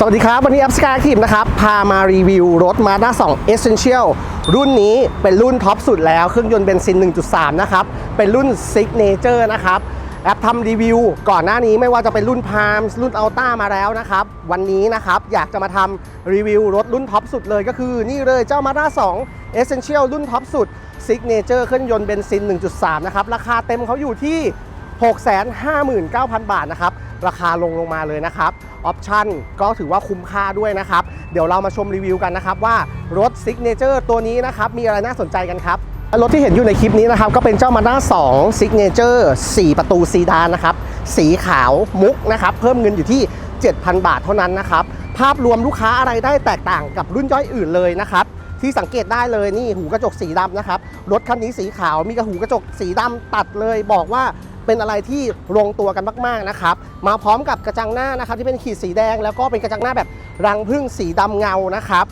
สวัสดีครับ วันนี้แอปสกายทีมนะครับ พามารีวิวรถ Mazda 2 Essential รุ่นนี้เป็นรุ่นท็อปสุดแล้ว เครื่องยนต์เบนซิน 1.3 นะครับ เป็นรุ่น Signature นะครับ แอปทำรีวิว ก่อนหน้านี้ไม่ว่าจะเป็นรุ่น Palm รุ่น Alta มาแล้วนะครับ วันนี้นะครับ อยากจะมาทำรีวิวรถรุ่นท็อปสุดเลยก็คือนี่เลยเจ้า Mazda 2 Essential รุ่นท็อปสุด Signature เครื่องยนต์เบนซิน 1.3 นะครับ ราคาเต็มเขาอยู่ที่ 659,000 บาทนะครับ ราคาลงลงมาเลยนะครับออปชั่นก็ถือว่าคุ้มค่าด้วยนะครับ เดี๋ยวเรามาชมรีวิวกันนะครับว่ารถ Signature ตัวนี้นะครับมีอะไรน่าสนใจกันครับรถที่เห็นอยู่ในคลิปนี้นะครับก็เป็นเจ้า Mazda 2 Signature 4 ประตูซีดานนะครับสีขาวมุกนะครับเพิ่มเงินอยู่ที่ 7,000 บาทเท่านั้นนะครับภาพรวมลูกค้าอะไรได้แตกต่างกับรุ่นย่อยอื่นเลยนะครับที่สังเกตได้เลยนี่หูกระจกสีดำนะครับรถคันนี้สีขาวมีกระหูกระจกสีดำตัดเลยบอกว่า เป็นอะไรที่ลงตัวกันมากๆนะครับ มาพร้อมกับกระจังหน้านะครับที่เป็นขีดสีแดง แล้วก็เป็นกระจังหน้าแบบรังผึ้งสีดำเงานะครับ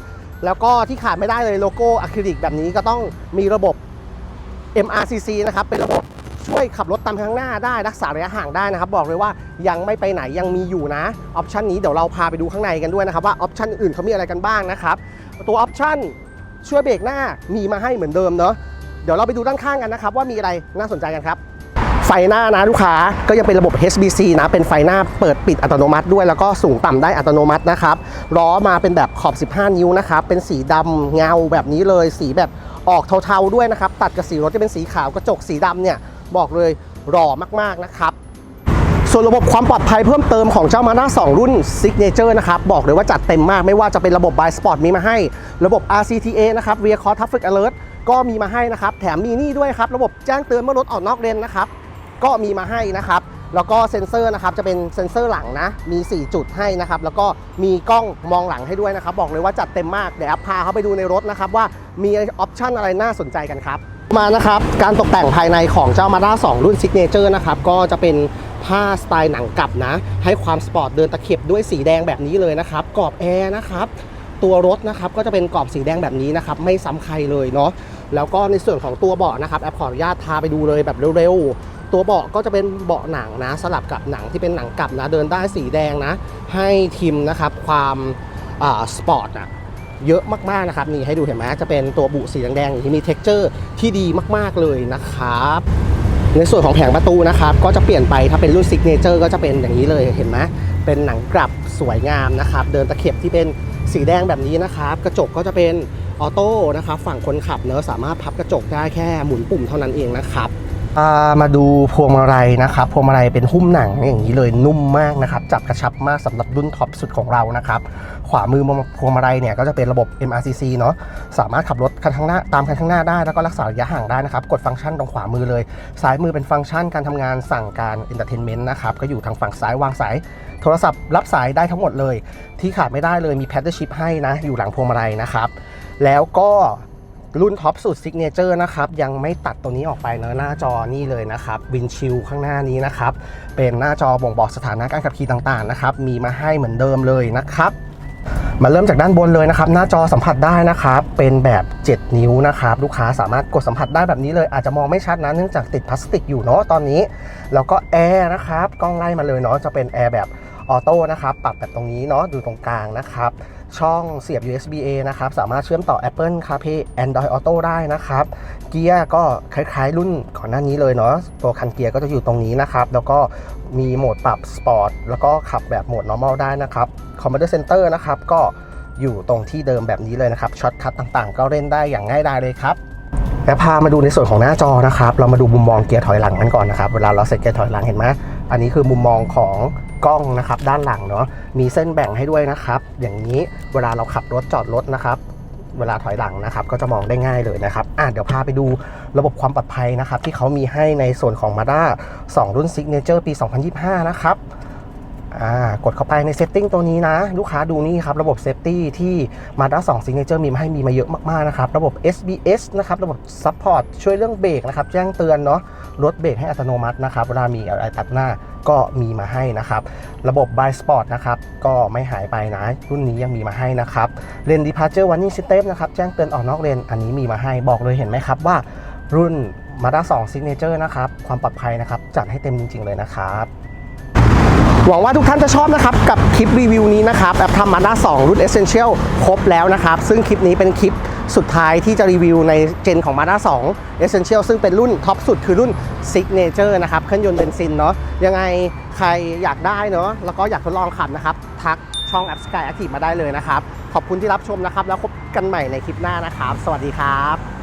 แล้วก็ที่ขาดไม่ได้เลยโลโก้อะคริลิกแบบนี้ก็ต้องมีระบบ MRCC นะครับเป็นระบบช่วยขับรถตามข้างหน้าได้รักษาระยะห่างได้นะครับ บอกเลยว่ายังไม่ไปไหนยังมีอยู่นะออปชันนี้เดี๋ยวเราพาไปดูข้างในกันด้วยนะครับว่าออปชันอื่นเขามีอะไรกันบ้างนะครับตัวออปชันช่วยเบรกหน้ามีมาให้เหมือนเดิมเนาะเดี๋ยวเราไปดูด้านข้างกันนะครับว่ามีอะไรน่าสนใจกันครับ ไฟหน้านะลูกค้าก็ยังเป็นระบบ HBC นะเป็นไฟหน้าเปิดปิดอัตโนมัติด้วย แล้วก็สูงต่ำได้อัตโนมัตินะครับล้อมาเป็นแบบขอบ 15 นิ้วนะครับเป็นสีดำเงาแบบนี้เลยสีแบบออกเทาๆด้วยนะครับตัดกับสีรถจะเป็นสีขาวกระจกสีดำเนี่ยบอกเลยหล่อมากๆนะครับส่วนระบบความปลอดภัยเพิ่มเติมของเจ้ามา d a 2รุ่น Signature นะครับ บอกเลยว่าจัดเต็มมากไม่ว่าจะเป็นระบบ By Sport มีมาให้ ระบบ RCTA นะครับ Rear Cross Traffic Alert ก็มีมาให้นะครับ แถมมีนี่ด้วยครับ ระบบแจ้งเตือนเมื่อรถออกนอกเลนนะครับ ก็มีมาให้นะครับ แล้วก็เซ็นเซอร์นะครับจะเป็นเซ็นเซอร์หลังนะ มี 4 จุดให้นะครับ แล้วก็มีกล้องมองหลังให้ด้วยนะครับ บอกเลยว่าจัดเต็มมาก เดี๋ยวแอปพาเขาไปดูในรถนะครับ ว่ามีออปชันอะไรน่าสนใจกันครับ มานะครับ การตกแต่งภายในของเจ้า Mazda 2รุ่น Signature นะครับ ก็จะเป็นผ้าสไตล์หนังกลับนะ ให้ความสปอร์ตเดินตะเข็บด้วยสีแดงแบบนี้เลยนะครับ กรอบแอร์นะครับตัวรถนะครับก็จะเป็นกรอบสีแดงแบบนี้นะครับไม่ซ้ำใครเลยเนาะแล้วก็ในส่วนของตัวเบาะนะครับแอปขออนุญาตพาไปดูเลยแบบเร็วๆ ตัวเบาะก็จะเป็นเบาะหนังนะ สลับกับหนังที่เป็นหนังกลับนะ เดินได้สีแดงนะ ให้ทิมนะครับความสปอร์ตอะเยอะมากๆนะครับนี่ให้ดูเห็นไหมจะเป็นตัวบุสีแดงๆอย่างที่มี t e x t อร์ที่ดีมากๆเลยนะครับในส่วนของแผงประตูนะครับก็จะเปลี่ยนไปถ้าเป็นรุ่น Signature ก็จะเป็นอย่างนี้เลยเห็นไหมเป็นหนังกลับสวยงามนะครับ เดินตะเข็บที่เป็นสีแดงแบบนี้นะครับ กระจกก็จะเป็นออโต้นะครับฝั่งคนขับเนอะสามารถพับกระจกได้แค่หมุนปุ่มเท่านั้นเองนะครับ มาดูพวงมาลัยนะครับพวงมาลัยเป็นหุ้มหนังอย่างนี้เลยนุ่มมากนะครับจับกระชับมากสำหรับรุ่นท็อปสุดของเรานะครับขวามือพวงมาลัยเนี่ยก็จะเป็นระบบ MRCC เนาะสามารถขับรถคันข้างหน้าตามคันข้างหน้าได้ แล้วก็รักษาระยะห่างได้นะครับกดฟังก์ชันตรงขวามือเลย ซ้ายมือเป็นฟังก์ชันการทำงานสั่งการ Entertainment นต์นะครับก็อยู่ทางฝั่งซ้ายวางสายโทรศัพท์รับสายได้ทั้งหมดเลย ที่ขาดไม่ได้เลยมี Paddle Shift ให้นะอยู่หลังพวงมาลัยนะครับแล้วก็ รุ่นท็อปสุด Signature นะครับ ยังไม่ตัดตัวนี้ออกไปเนอะหน้าจอนี่เลยนะครับวินชิลข้างหน้านี้นะครับ เป็นหน้าจอบ่งบอกสถานะการขับขี่ต่างๆนะครับ มีมาให้เหมือนเดิมเลยนะครับมาเริ่มจากด้านบนเลยนะครับ หน้าจอสัมผัสได้นะครับ เป็นแบบ 7 นิ้วนะครับ ลูกค้าสามารถกดสัมผัสได้แบบนี้เลย อาจจะมองไม่ชัดนะเนื่องจากติดพลาสติกอยู่เนาะตอนนี้ แล้วก็แอร์นะครับกล้องไล่มาเลยเนาะจะเป็นแอร์แบบออโต้นะครับ ปรับแบบตรงนี้เนาะดูตรงกลางนะครับ ช่องเสียบ USB A นะครับ สามารถเชื่อมต่อ Apple CarPlay Android Auto ได้นะครับ เกียร์ก็คล้ายๆ รุ่นก่อนหน้านี้เลยเนาะ ตัวคันเกียร์ก็จะอยู่ตรงนี้นะครับ แล้วก็มีโหมดปรับสปอร์ตแล้วก็ขับแบบโหมด normal ได้นะครับ Commander Center นะครับ ก็อยู่ตรงที่เดิมแบบนี้เลยนะครับ ช็อตคัทต่างๆ ก็เล่นได้อย่างง่ายดายเลยครับแล้วพามาดูในส่วนของหน้าจอนะครับ เรามาดูมุมมองเกียร์ถอยหลังกันก่อนนะครับ เวลาเราเสร็จเกียร์ถอยหลังเห็นไหม อันนี้คือมุมมองของกล้องนะครับด้านหลังเนาะมีเส้นแบ่งให้ด้วยนะครับ อย่างนี้เวลาเราขับรถจอดรถนะครับเวลาถอยหลังนะครับก็จะมองได้ง่ายเลยนะครับอะเดี๋ยวพาไปดูระบบความปลอดภัยนะครับ ที่เขามีให้ในส่วนของ Mazda 2 รุ่น Signature ปี 2025 นะครับอ่ากดเข้าไปในเซตติ้งตัวนี้นะ ลูกค้าดูนี่ครับระบบเซฟตี้ที่ Mazda 2 Signature มีมาให้มีมาเยอะมากๆนะครับ ระบบ SBS นะครับ ระบบ Support ช่วยเรื่องเบรกนะครับ แจ้งเตือนเนาะ รถเบรกให้อัตโนมัตินะครับเวลามีอะไรตัดหน้าก็มีมาให้นะครับ ระบบ By Sport นะครับก็ไม่หายไปนะ รุ่นนี้ยังมีมาให้นะครับเลน Departure Warning System นะครับแจ้งเตือนออกนอกเลนอันนี้มีมาให้บอกเลยเห็นไหมครับว่ารุ่น Mazda 2 Signature นะครับความปลอดภัยนะครับจัดให้เต็มจริง ๆ เลยนะครับ หวังว่าทุกท่านจะชอบนะครับ กับคลิปรีวิวนี้นะครับแอปทำมาด้า2รุ่น Essential ครบแล้วนะครับ ซึ่งคลิปนี้เป็นคลิปสุดท้ายที่จะรีวิวในเจนของ Mazda 2 Essential ซึ่งเป็นรุ่นท็อปสุดคือรุ่น Signature นะครับ เครื่องยนต์เบนซินเนาะยังไงใครอยากได้เนาะแล้วก็อยากทดลองขับนะครับ ทักช่อง App Sky Active มาได้เลยนะครับ ขอบคุณที่รับชมนะครับ แล้วพบกันใหม่ในคลิปหน้านะครับ สวัสดีครับ